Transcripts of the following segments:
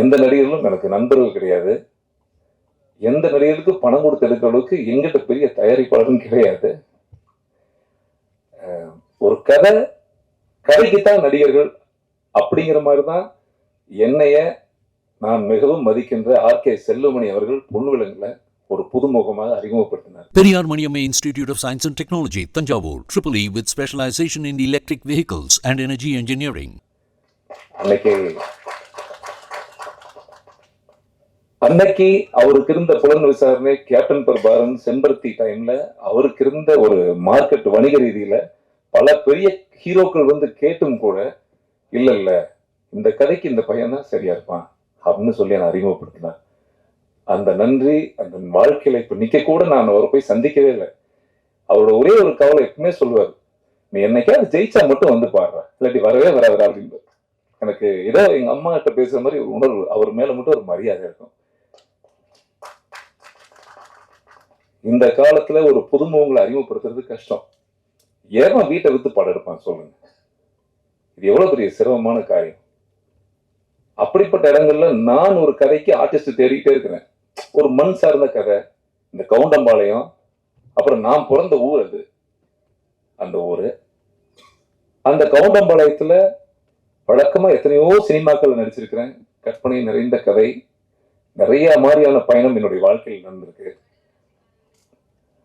எந்த நடிகர்களும் எனக்கு நண்பர்கள் கிடையாது. எந்த நடிகருக்கு பணம் கொடுத்து எடுக்கிற அளவுக்கு எங்கிட்ட பெரிய தயாரிப்பாளரும் கிடையாது. ஒரு கதை கதைக்குத்தான் நடிகர்கள் அப்படிங்கிற மாதிரி தான் என்னைய நான் மிகவும் மதிக்கின்ற ஆர் கே செல்லுமணி அவர்கள் பொன்விலங்குல ஒரு புதுமுகமாக அறிமுகப்படுத்தினார். Periyar Maniamma Institute of Science and Technology, Tanjavur, Triple E with specialization in electric vehicles and energy engineering. அன்னைக்கு அன்னைக்கு அவருக்கு இருந்த புலன் விசாரணை கேப்டன் பிரபாரன் செம்பருத்தி டைம்ல அவருக்கு இருந்த ஒரு மார்க்கெட் வணிக ரீதியில பல பெரிய ஹீரோக்கள் வந்து கேட்டும் கூட இல்ல இல்ல இந்த கதைக்கு இந்த பையன் தான் சரியா இருப்பான் அப்படின்னு சொல்லி நான் அறிமுகப்படுத்தினேன் அந்த நன்றி அந்த வாழ்க்கையில இப்ப நிக்க கூட நான் அவரை போய் சந்திக்கவே இல்லை. அவரோட ஒரே ஒரு கவலை எப்பவுமே சொல்லுவார் நீ என்னைக்காவது ஜெயிச்சா மட்டும் வந்து பாடுற இல்லாட்டி வரவே வராதுடா அப்படின்னு எனக்கு ஏதோ எங்க அம்மா கிட்ட பேசுற மாதிரி ஒரு உணர்வு அவர் மேல மட்டும் ஒரு மரியாதை இருக்கும். இந்த காலத்துல ஒரு புதுமுகங்களை அறிமுகப்படுத்துறது கஷ்டம். ஏன் வீட்டை வித்து படம் எடுப்பான் சொல்லுங்க. இது எவ்வளவு பெரிய சிரமமான காரியம். அப்படிப்பட்ட இடங்கள்ல நான் ஒரு கதைக்கு ஆர்டிஸ்ட் தேடிக்கிட்டே இருக்கிறேன். ஒரு மண் சார்ந்த கதை. இந்த கவுண்டம்பாளையம். அப்புறம் நான் பிறந்த ஊர் அது. அந்த ஊரு. அந்த கவுண்டம்பாளையத்துல வழக்கமா எத்தனையோ சினிமாக்கள் நடிச்சிருக்கிறேன். கற்பனை நிறைந்த கதை. நிறைய மாதிரியான பயணம் என்னுடைய வாழ்க்கையில் நடந்திருக்கு.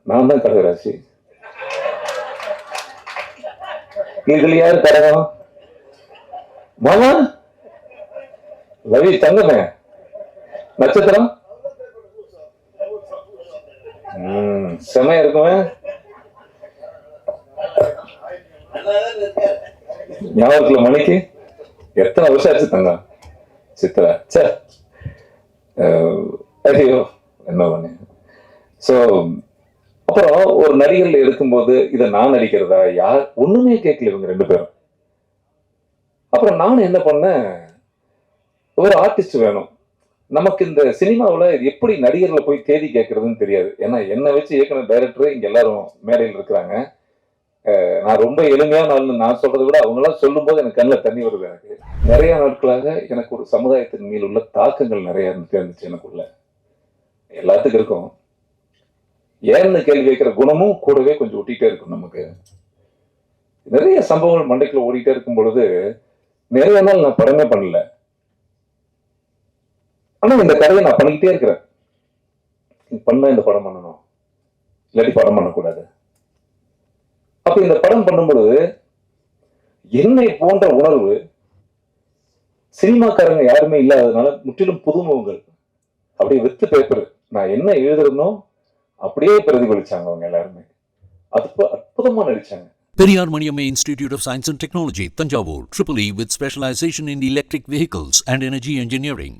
நான் தான் கடகராசி இதுல யாரு கடகம் மாமா? ரவி தங்கமே? நட்சத்திரம்? செமையா இருக்குமே. ஞாபகத்துல மணிக்கு? எத்தனை வருஷம் ஆச்சு தங்கம்? சித்திரா. சே ஐயோ என்ன பண்ணு? ஸோ அப்புறம் ஒரு நடிகர்ல எடுக்கும்போது இதை நான் நடிக்கிறதா? யார்? ஒண்ணுமே கேட்கல இவங்க ரெண்டு பேரும். அப்புறம் நான் என்ன பண்ணேன்? ஒரு ஆர்டிஸ்ட் வேணும். நமக்கு இந்த சினிமாவில் எப்படி நடிகர்களை போய் தேதி கேட்கறதுன்னு தெரியாது. ஏன்னா என்னை வச்சு இயக்குனர் டைரக்டர் இங்க எல்லாரும் மேடையில் இருக்கிறாங்க. நான் ரொம்ப எளிமையான ஆள்னு நான் சொல்றதை விட அவங்களாம் சொல்லும்போது எனக்கு கண்ணில் தண்ணி வருது எனக்கு. நிறைய நாட்களாக எனக்கு ஒரு சமுதாயத்தின் மேல் உள்ள தாக்கங்கள் நிறைய இருந்துட்டே இருந்துச்சு எனக்குள்ள. எல்லாத்துக்கும் இருக்கும். ஏன்னு கேள்வி கேட்கிற குணமும் கூடவே கொஞ்சம் ஒட்டிகிட்டே இருக்கும் நமக்கு. நிறைய சம்பவங்கள் மண்டைக்குள்ள ஓடிட்டே இருக்கும் பொழுது நிறைய நாள் நான் படமே பண்ணல. ஆனா இந்த கதையை நான் பண்ணிக்கிட்டே இருக்கிறேன். பண்ண இந்த படம் பண்ணணும். இல்லாட்டி படம் பண்ணக்கூடாது. அப்ப இந்த படம் பண்ணும்பொழுது என்னை போன்ற உணர்வு சினிமாக்காரங்க யாருமே இல்லாததுனால முற்றிலும் புதுமுகங்கள். அப்படியே வித்து பேப்பர் நான் என்ன எழுதுறேனோ அப்படியே பிரதிபலிச்சாங்க அவங்க எல்லாருமே அது அற்புதமா நடிச்சாங்க Periyar Maniamma Institute of Science and Technology, Tanjavur, Triple E with specialization in electric vehicles and energy engineering.